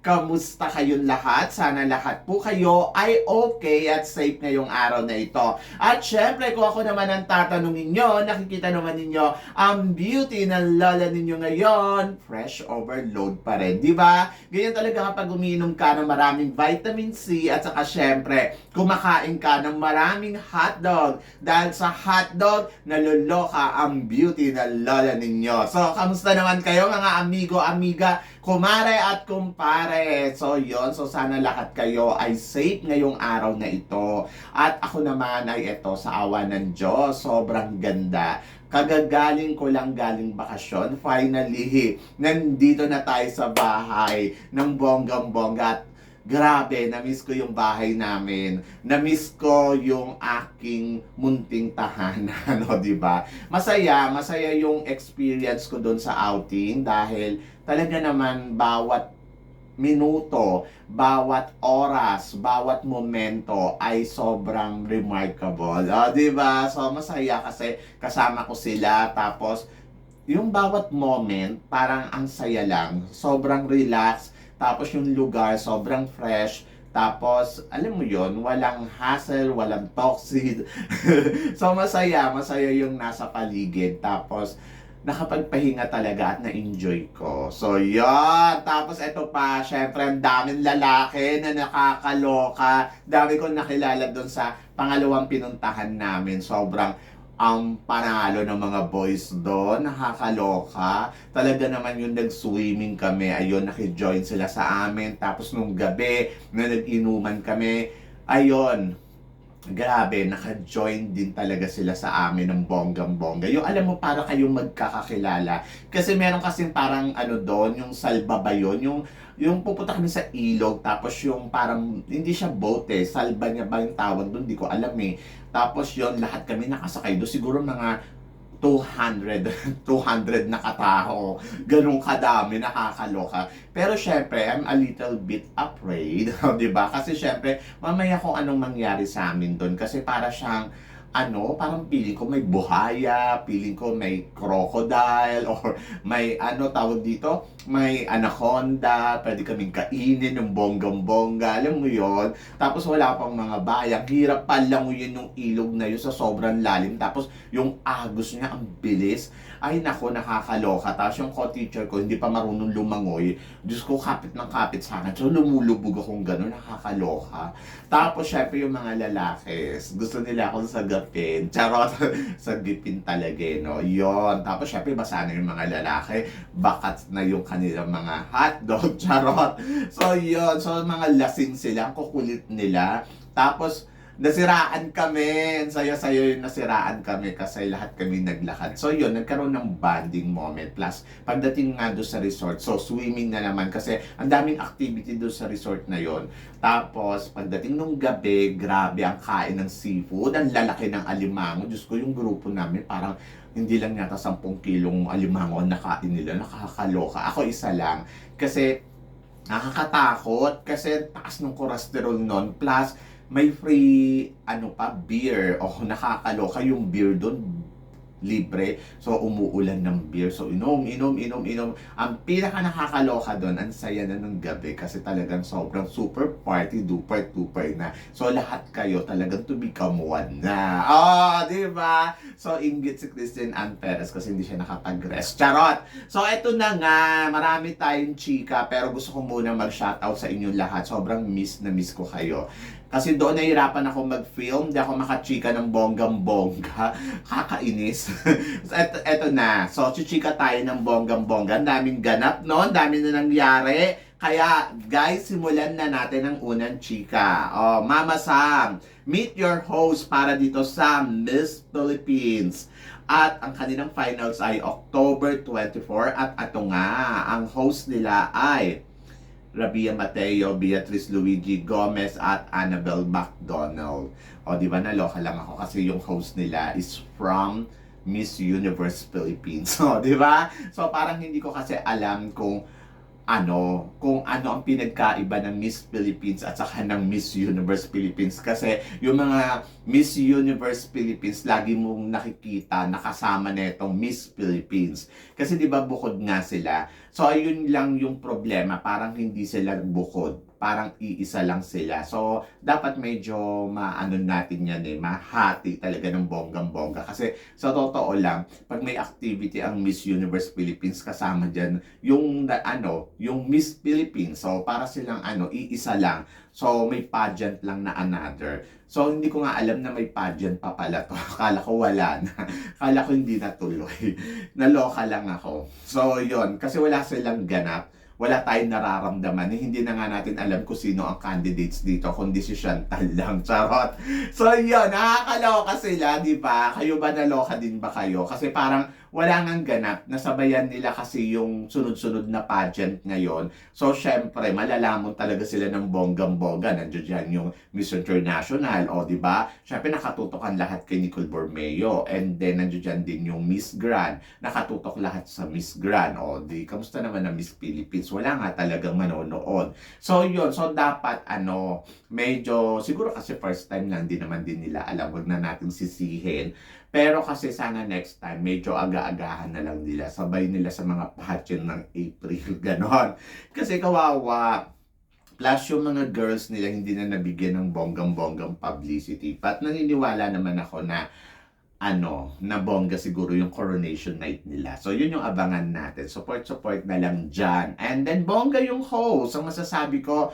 Kamusta kayong lahat? Sana lahat po kayo ay okay at safe ngayong araw na ito. At syempre, kung ako naman ang tatanungin nyo, nakikita naman ninyo ang beauty ng lola ninyo ngayon, fresh overload pa rin. Di ba? Ganyan talaga kapag umiinom ka ng maraming vitamin C at saka syempre, kumakain ka ng maraming hotdog. Dahil sa hotdog, naluloka ang beauty ng lola ninyo. So, kamusta naman kayo mga amigo, amiga, kumare at kumpare? So, yon So, sana lahat kayo ay safe ngayong araw na ito. At ako naman ay ito sa awa ng Diyos. Sobrang ganda. Kagagaling ko lang galing bakasyon. Finally, nandito na tayo sa bahay ng bonggang-bongga. At Grabe, na-miss ko yung bahay namin. Na-miss ko yung aking munting tahanan, no, di ba? Masaya, masaya yung experience ko doon sa outing dahil talaga naman bawat minuto, bawat oras, bawat momento ay sobrang remarkable. O, di ba? So, masaya kasi kasama ko sila. Tapos, yung bawat moment, parang ang saya lang. Sobrang relax. Tapos, yung lugar, sobrang fresh. Tapos, alam mo yon walang hassle, walang toxic. so, masaya. Masaya yung nasa paligid. Tapos, nakapagpahinga talaga at na-enjoy ko. So, yun. Tapos, ito pa, syempre, ang daming lalaki na nakakaloka. Dami kong nakilala doon sa pangalawang pinuntahan namin. Sobrang ang panalo ng mga boys doon, nakakaloka. Talaga naman yung nag-swimming kami, ayun, nakijoin sila sa amin. Tapos nung gabi, na nag-inuman kami, ayun, grabe, naka-join din talaga sila sa amin ng bonggang-bongga. Yung alam mo, para kayong magkakakilala. Kasi meron kasing parang ano doon, yung salba ba yun? Yung, yung pupunta kami sa ilog, tapos yung parang, hindi siya boat eh, salba niya ba yung tawag doon? Hindi ko alam eh. Tapos yon lahat kami nakasakay doon. Siguro mga 200, 200 na katao. Ganun kadami, nakakaloka. Pero syempre, I'm a little bit afraid, di ba? Kasi syempre, mamaya kung anong mangyari sa amin doon. Kasi para siyang, ano, parang feeling ko may buhaya, feeling ko may crocodile, or may ano tawag dito, may anaconda, pwede kaming kainin ng bonggang-bongga, alam mo yon Tapos wala pang mga bayang, hirap palanguyin yung ilog na yun sa sobrang lalim, tapos yung agos niya, ang bilis. Ay nako, nakakaloka. Tapos yung co-teacher ko, hindi pa marunong lumangoy. Diyos ko, kapit ng kapit sa akin. So lumulubog akong gano'n, nakakaloka. Tapos syempre yung mga lalaki, gusto nila akong sagapin. Charot, sagipin talaga eh, no? Yon. Tapos syempre basa na yung mga lalaki, bakat na yung kanilang mga hotdog, charot. So yon. So mga lasing sila, kukulit nila. Tapos nasiraan kami. Ang Saya-saya yung nasiraan kami kasi lahat kami naglakad. So yun, nagkaroon ng bonding moment. Plus, pagdating nga doon sa resort, so swimming na naman kasi ang daming activity doon sa resort na yon. Tapos, pagdating nung gabi, grabe ang kain ng seafood. Ang lalaki ng alimango. Diyos ko, yung grupo namin parang hindi lang yata 10 kilong alimango ang nakain nila. Nakakaloka. Ako isa lang. Kasi nakakatakot kasi taas ng cholesterol nun. Plus, may free ano pa beer. O nakakaloka yung beer doon libre. So umuulan ng beer. So inom inom inom inom. Ang pinaka nakakaloka doon ang saya na ng gabi kasi talagang sobrang super party duper duper na. So lahat kayo talagang to become one na. Oh di ba? So inggit si Christian Ann Perez kasi hindi siya nakapag-rest. Charot! So eto na nga. Marami tayong chika pero gusto ko muna mag-shoutout sa inyo lahat. Sobrang miss na miss ko kayo kasi doon nahihirapan ako mag-film, hindi ako makachika ng bonggang-bongga. Kakainis. eto, eto na. So, chichika tayo ng bonggang-bongga. Ang daming ganap, no? Ang dami na nangyari. Kaya, guys, simulan na natin ang unang chika. Oh, Mama Sam, meet your host para dito sa Miss Philippines. At ang kanilang finals ay October 24 at ato nga, ang host nila ay Rabia Mateo, Beatrice Luigi Gomez at Annabel McDonald. O di ba naloka lang ako kasi yung host nila is from Miss Universe Philippines. So, di ba? So parang hindi ko kasi alam kung ano, kung ano ang pinagkaiba ng Miss Philippines at saka ng Miss Universe Philippines. Kasi yung mga Miss Universe Philippines, lagi mong nakikita nakasama netong Miss Philippines. Kasi di ba bukod nga sila. So ayun lang yung problema, parang hindi sila bukod. Parang iisa lang sila. So dapat medyo maano natin yan eh, mahati talaga ng bonggang-bongga. Kasi sa totoo lang, pag may activity ang Miss Universe Philippines kasama dyan, yung ano, yung Miss Philippines. So para silang ano, iisa lang. So may pageant lang na another. So hindi ko nga alam na may pageant pa pala to. Akala ko wala na. Akala ko hindi natuloy. Naloka lang ako. So yon kasi wala silang ganap wala tayong nararamdaman. Eh, Hindi na nga natin alam kung sino ang candidates dito, kundi si Chantal lang. Charot. So, yun, nakakaloka sila, di ba? Kayo ba naloka din ba kayo? Kasi parang wala ngang ganap. Nasabayan nila kasi yung sunod-sunod na pageant ngayon. So, syempre, malalamon talaga sila ng bonggang-bongga. Nandiyan dyan yung Miss International, o di ba? Syempre, nakatutokan lahat kay Nicole Bormeo. And then, nandiyan dyan din yung Miss Grand. Nakatutok lahat sa Miss Grand. O, di, kamusta naman ang Miss Philippines? Wala nga talagang manonood. So, yun. So, dapat, ano, medyo, siguro kasi first time lang, din naman din nila alam. Huwag na natin sisihin. Pero kasi sana next time, medyo aga-agahan na lang nila. Sabay nila sa mga pageant ng April. Ganon. Kasi kawawa. Plus yung mga girls nila hindi na nabigyan ng bonggang-bonggang publicity. Pat naniniwala naman ako na ano, na bongga siguro yung coronation night nila. So, yun yung abangan natin. Support-support na lang dyan. And then, bongga yung host. Ang masasabi ko,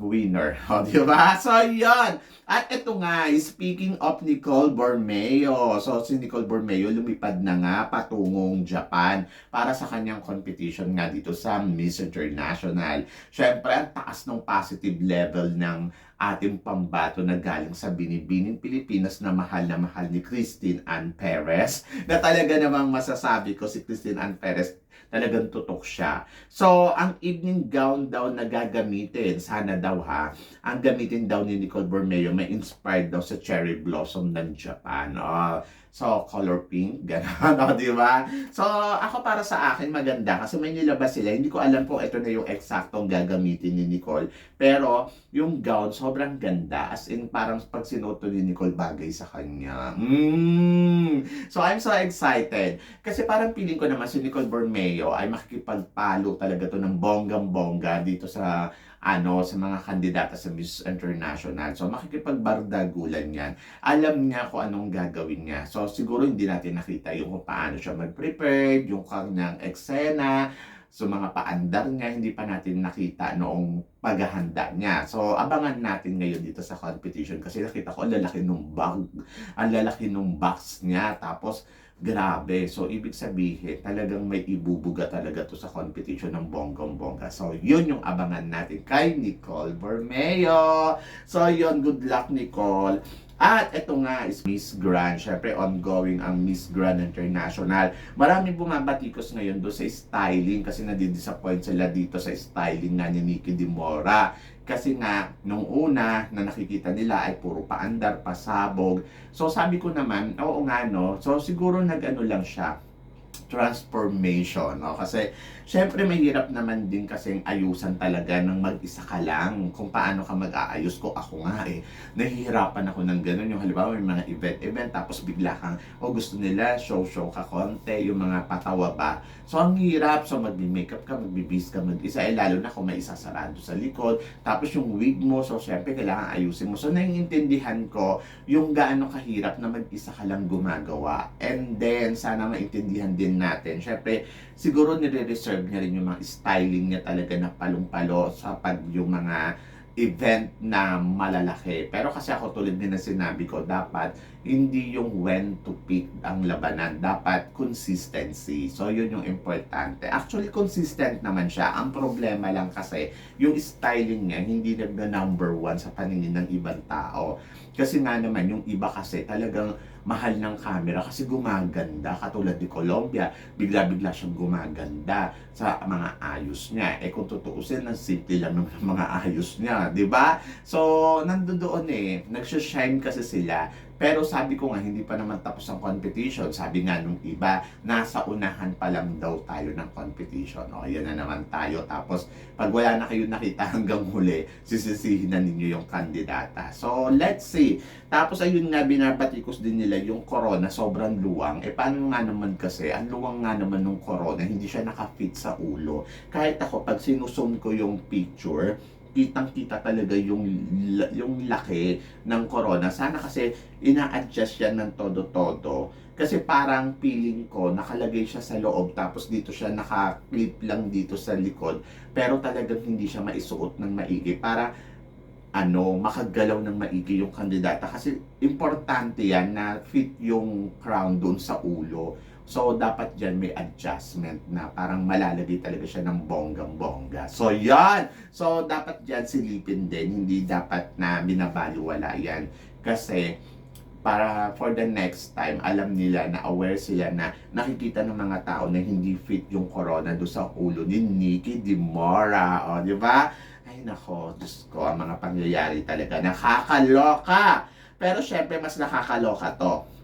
winner. O, di ba? So, yun. At ito nga, speaking of Nicole Bormeo. So, si Nicole Bormeo lumipad na nga patungong Japan para sa kanyang competition nga dito sa Miss International. Siyempre, ang taas ng positive level ng ating pambato na galing sa binibining Pilipinas na mahal na mahal ni Christine Ann Perez. Na talaga namang masasabi ko si Christine Ann Perez talagang tutok siya. So, ang evening gown daw na gagamitin, sana daw ha, ang gamitin daw ni Nicole Bormeo, may inspired daw sa cherry blossom ng Japan. Oh, so, color pink, gano'n, oh, di ba? So, ako para sa akin maganda kasi may nilabas sila. Hindi ko alam kung ito na yung eksaktong gagamitin ni Nicole. Pero, yung gown, sobrang ganda. As in, parang pag sinuot to ni Nicole, bagay sa kanya. Mm. So, I'm so excited. Kasi parang feeling ko naman si Nicole Bormeo ay makikipagpalo talaga to ng bonggang-bongga dito sa ano sa mga kandidata sa Miss International. So makikipagbardagulan yan. Alam niya kung anong gagawin niya. So siguro hindi natin nakita yung kung paano siya mag-prepare, yung kanyang eksena, So mga paandar niya, hindi pa natin nakita noong paghahanda niya. So abangan natin ngayon dito sa competition kasi nakita ko ang lalaki nung bag, ang lalaki nung box niya. Tapos grabe. So ibig sabihin, talagang may ibubuga talaga to sa competition ng bonggong-bongga. So yun yung abangan natin kay Nicole Bormeo. So yun, good luck Nicole. At ito nga is Miss Grand. Siyempre, ongoing ang Miss Grand International. Maraming bumabatikos ngayon doon sa styling kasi nadidisappoint sila dito sa styling nga ni Nikki Di Mora. Kasi nga, nung una na nakikita nila ay puro paandar, pasabog. So sabi ko naman, oo nga no. So siguro nag-ano lang siya, transformation. No? Kasi, syempre, mahirap naman din kasing ayusan talaga ng mag-isa ka lang. Kung paano ka mag-aayos ko. Ako nga eh, nahihirapan ako ng ganun. Yung halimbawa, may mga event-event, tapos bigla kang, oh, gusto nila, show-show ka konti, yung mga patawa ba. So, ang hirap. So, magbi-makeup ka, magbibis ka mag-isa. Eh, lalo na kung may isasarado sa likod. Tapos, yung wig mo, so, syempre, kailangan ayusin mo. So, naiintindihan ko yung gaano kahirap na mag-isa ka lang gumagawa. And then, sana maintindihan din natin. Syempre, siguro nire-reserve niya rin yung mga styling niya talaga na palong-palo sa pag yung mga event na malalaki. Pero kasi ako tulad din na sinabi ko, dapat hindi yung when to pick ang labanan. Dapat consistency. So, yun yung importante. Actually, consistent naman siya. Ang problema lang kasi, yung styling niya, hindi nagna number one sa paningin ng ibang tao. Kasi nga naman, yung iba kasi talagang mahal ng camera kasi gumaganda. Katulad ni Colombia, bigla-bigla siyang gumaganda sa mga ayos niya. Eh kung tutuusin, ang simple lang ang mga ayos niya, di ba? So, nandoon eh, nagsashine kasi sila Pero sabi ko nga, hindi pa naman tapos ang competition. Sabi nga nung iba, nasa unahan pa lang daw tayo ng competition. O, yan na naman tayo. Tapos, pag wala na kayo nakita hanggang huli, sisisihin na ninyo yung kandidata. So, let's see. Tapos, ayun nga, binabatikos din nila yung corona, sobrang luwang. Eh, paano nga naman kasi, ang luwang nga naman ng corona, hindi siya nakafit sa ulo. Kahit ako, pag sinusum ko yung picture, kitang-kita talaga yung yung laki ng corona. Sana kasi ina-adjust yan ng todo-todo. Kasi parang feeling ko, nakalagay siya sa loob, tapos dito siya naka-clip lang dito sa likod. Pero talagang hindi siya maisuot ng maigi. Para ano, makagalaw ng maigi yung kandidata. Kasi importante yan na fit yung crown doon sa ulo. So, dapat dyan may adjustment na parang malalagay talaga siya ng bonggang-bongga. So, yan! So, dapat dyan silipin din. Hindi dapat na binabaliwala yan. Kasi, para for the next time, alam nila na aware sila na nakikita ng mga tao na hindi fit yung corona do sa ulo ni Nikki Di Mora. O, di ba? Ay, nako, Diyos ko, ang mga pangyayari talaga. Nakakaloka! Pero syempre, mas nakakaloka to.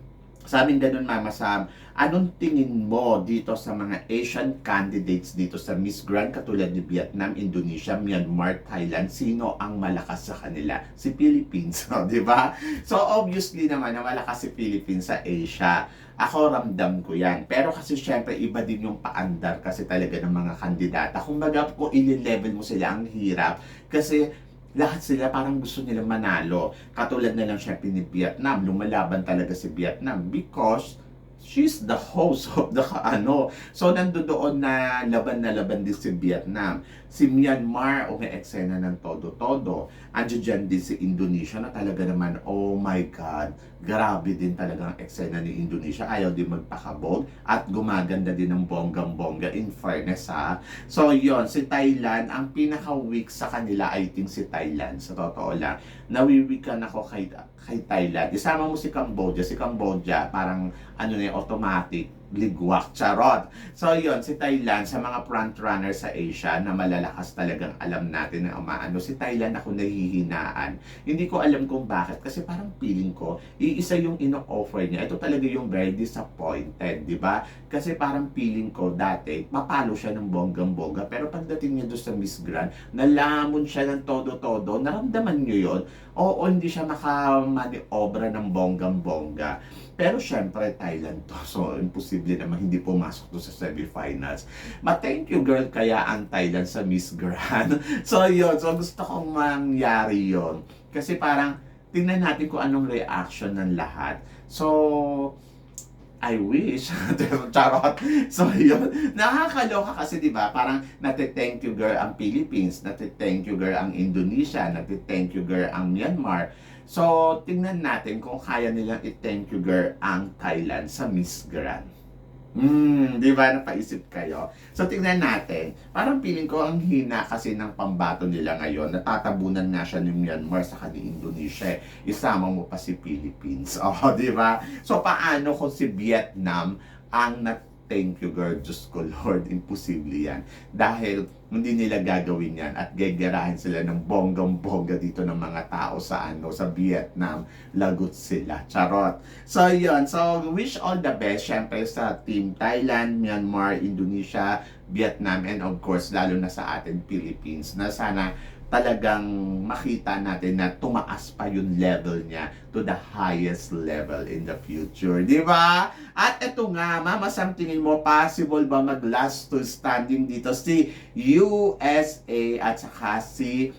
Sa amin ganun, Mama Sam, anong tingin mo dito sa mga Asian candidates dito sa Miss Grand katulad ni Vietnam, Indonesia, Myanmar, Thailand, sino ang malakas sa kanila? Si Philippines, oh, di ba? So obviously naman na malakas si Philippines sa Asia. Ako ramdam ko yan. Pero kasi syempre iba din yung paandar kasi talaga ng mga kandidata. Kung baga kung i-level mo sila, ang hirap. Kasi lahat sila parang gusto nila manalo. Katulad na lang syempre ni Vietnam. Lumalaban talaga si Vietnam because she's the host of the ano. So nandoon na laban na laban din si Vietnam. Si Myanmar, o may eksena ng todo-todo. Andiyo dyan din si Indonesia na talaga naman, oh my God, grabe din talaga ang eksena ni Indonesia. Ayaw din magpakabog at gumaganda din ng bonggang-bongga in fairness ha. So yon si Thailand, ang pinaka-weak sa kanila, I think si Thailand, sa totoo lang. Nawiwikan ako kay, kay Thailand. Isama mo si Cambodia. Si Cambodia, parang ano na automatic, ligwak, charot. So yon si Thailand, sa mga front runner sa Asia na malalakas talagang alam natin na umaano. Si Thailand ako nahihinaan. Hindi ko alam kung bakit. Kasi parang feeling ko, iisa yung ino-offer niya. Ito talaga yung very disappointed, di ba? Kasi parang feeling ko dati, mapalo siya ng bonggang-bongga. Pero pagdating niya doon sa Miss Grand, nalamon siya ng todo-todo. Naramdaman niyo yon Oo, hindi siya makamaniobra ng bonggang-bongga. Pero syempre, Thailand to. So, imposible naman hindi pumasok to sa semifinals. Ma-thank you, girl, kaya ang Thailand sa Miss Grand. so, yun. So, gusto kong mangyari yon Kasi parang, tingnan natin kung anong reaction ng lahat. So, I wish. Charot. So, yun. Nakakaloka kasi, di ba? Parang nati-thank you, girl, ang Philippines. Nati-thank you, girl, ang Indonesia. Nati-thank you, girl, ang Myanmar. So, tingnan natin kung kaya nilang i-thank you, girl, ang Thailand sa Miss Grand. Hmm, di ba? Napaisip kayo. So, tingnan natin. Parang feeling ko ang hina kasi ng pambato nila ngayon. Natatabunan nga siya ni Myanmar sa ni Indonesia. Isama mo pa si Philippines. Oh, di ba? So, paano kung si Vietnam ang nat Thank you, girl. Diyos ko, Lord. Imposible yan. Dahil hindi nila gagawin yan at gegerahin sila ng bonggang-bongga dito ng mga tao sa ano sa Vietnam. Lagot sila. Charot. So, yun. So, wish all the best, syempre, sa Team Thailand, Myanmar, Indonesia, Vietnam, and of course, lalo na sa atin, Philippines, na sana talagang makita natin na tumaas pa yung level niya to the highest level in the future. Di ba? At ito nga, Mama Sam, tingin mo, possible ba mag last to standing dito si USA at saka si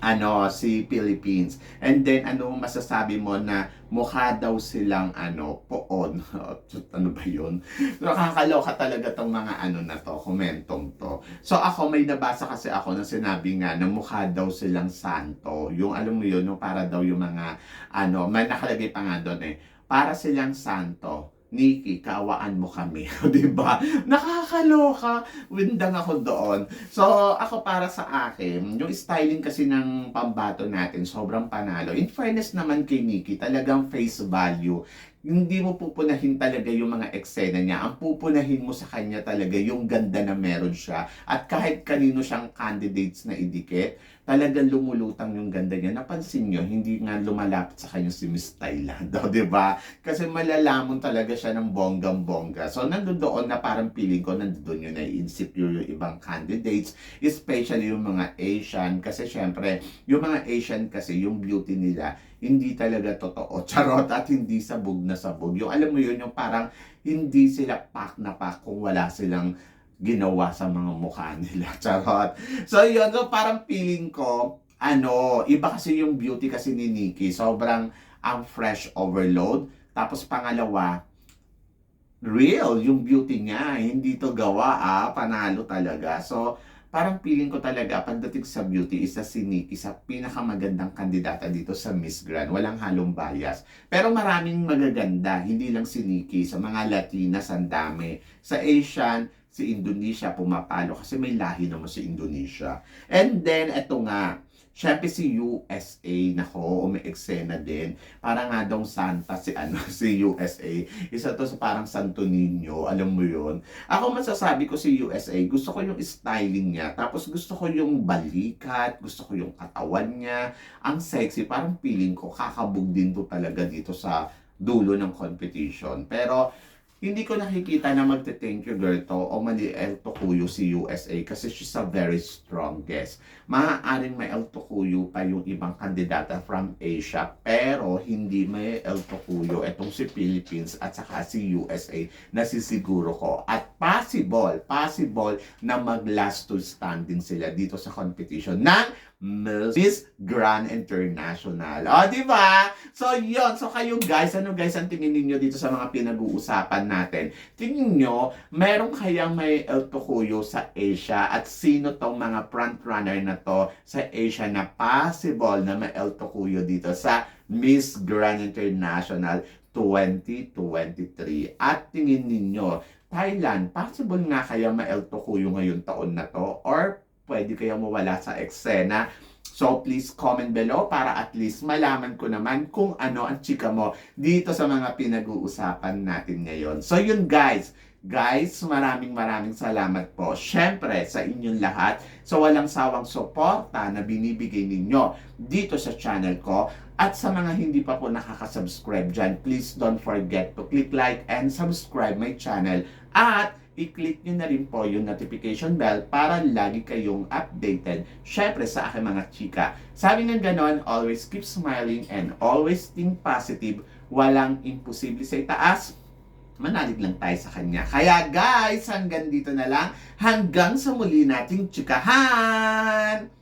ano si Philippines. And then ano masasabi mo na mukha daw silang ano poon. ano ba 'yun? Nakakaloka talaga tong mga ano na to, komentong to. So ako may nabasa kasi ako na sinabi nga na mukha daw silang santo. Yung alam mo 'yun, yung para daw yung mga ano, may nakalagay pa nga doon eh. Para silang santo. Nikki, kaawaan mo kami. di ba? Nakakaloka. Windang ako doon. So, ako para sa akin, yung styling kasi ng pambato natin, sobrang panalo. In fairness naman kay Nikki, talagang face value hindi mo pupunahin talaga yung mga eksena niya. Ang pupunahin mo sa kanya talaga yung ganda na meron siya. At kahit kanino siyang candidates na idikit, talagang lumulutang yung ganda niya. Napansin nyo, hindi nga lumalapit sa kanya si Miss Thailand, o, di ba? Kasi malalamon talaga siya ng bonggang-bongga. So, nandun doon na parang feeling ko, nandun yun na insecure yung ibang candidates, especially yung mga Asian. Kasi syempre, yung mga Asian kasi, yung beauty nila, hindi talaga totoo. Charot at hindi sabog na sabog. Yung alam mo yun, yung parang hindi sila pak na pak kung wala silang ginawa sa mga mukha nila. Charot. So yun, so parang feeling ko, ano, iba kasi yung beauty kasi ni Nikki. Sobrang ang fresh overload. Tapos pangalawa, real yung beauty niya. Hindi to gawa ah, panalo talaga. So, parang feeling ko talaga pagdating sa beauty, isa si Nikki sa pinakamagandang kandidata dito sa Miss Grand. Walang halong bias. Pero maraming magaganda, hindi lang si Nikki. Sa mga Latinas, ang dami. Sa Asian, si Indonesia pumapalo kasi may lahi naman si Indonesia. And then, eto nga, syempre si USA, nako, umi-eksena din. Para nga daw Santa si ano si USA. Isa to sa parang Santo Niño, alam mo yun. Ako masasabi ko si USA, gusto ko yung styling niya, tapos gusto ko yung balikat, gusto ko yung katawan niya. Ang sexy, parang feeling ko kakabog din to talaga dito sa dulo ng competition. Pero hindi ko nakikita na magte-thank you girl to o mali El Tokuyo si USA kasi she's a very strong guest. Maaaring may El Tokuyo pa yung ibang kandidata from Asia pero hindi may El Tokuyo itong si Philippines at saka si USA na sisiguro ko. At possible, possible na mag-last to standing sila dito sa competition ng Miss Grand International. O, di ba? So, yon So, kayo guys, ano guys ang tingin ninyo dito sa mga pinag-uusapan natin? Tingin nyo, meron kayang may El Tokuyo sa Asia at sino tong mga frontrunner na to sa Asia na possible na may El Tokuyo dito sa Miss Grand International 2023? At tingin ninyo, Thailand, possible nga kaya may El Tokuyo ngayon taon na to? Or pwede kaya mawala sa eksena. So please comment below para at least malaman ko naman kung ano ang chika mo dito sa mga pinag-uusapan natin ngayon. So yun guys, Guys, maraming maraming salamat po. Syempre, sa inyong lahat, sa walang sawang suporta na binibigay ninyo dito sa channel ko. At sa mga hindi pa po nakaka-subscribe dyan, please don't forget to click like and subscribe my channel. At i-click nyo na rin po yung notification bell para lagi kayong updated. Syempre sa aking mga chika. Sabi nga ganon, always keep smiling and always think positive. Walang imposible sa itaas manalig lang tayo sa kanya. Kaya guys, hanggang dito na lang. Hanggang sa muli nating chikahan!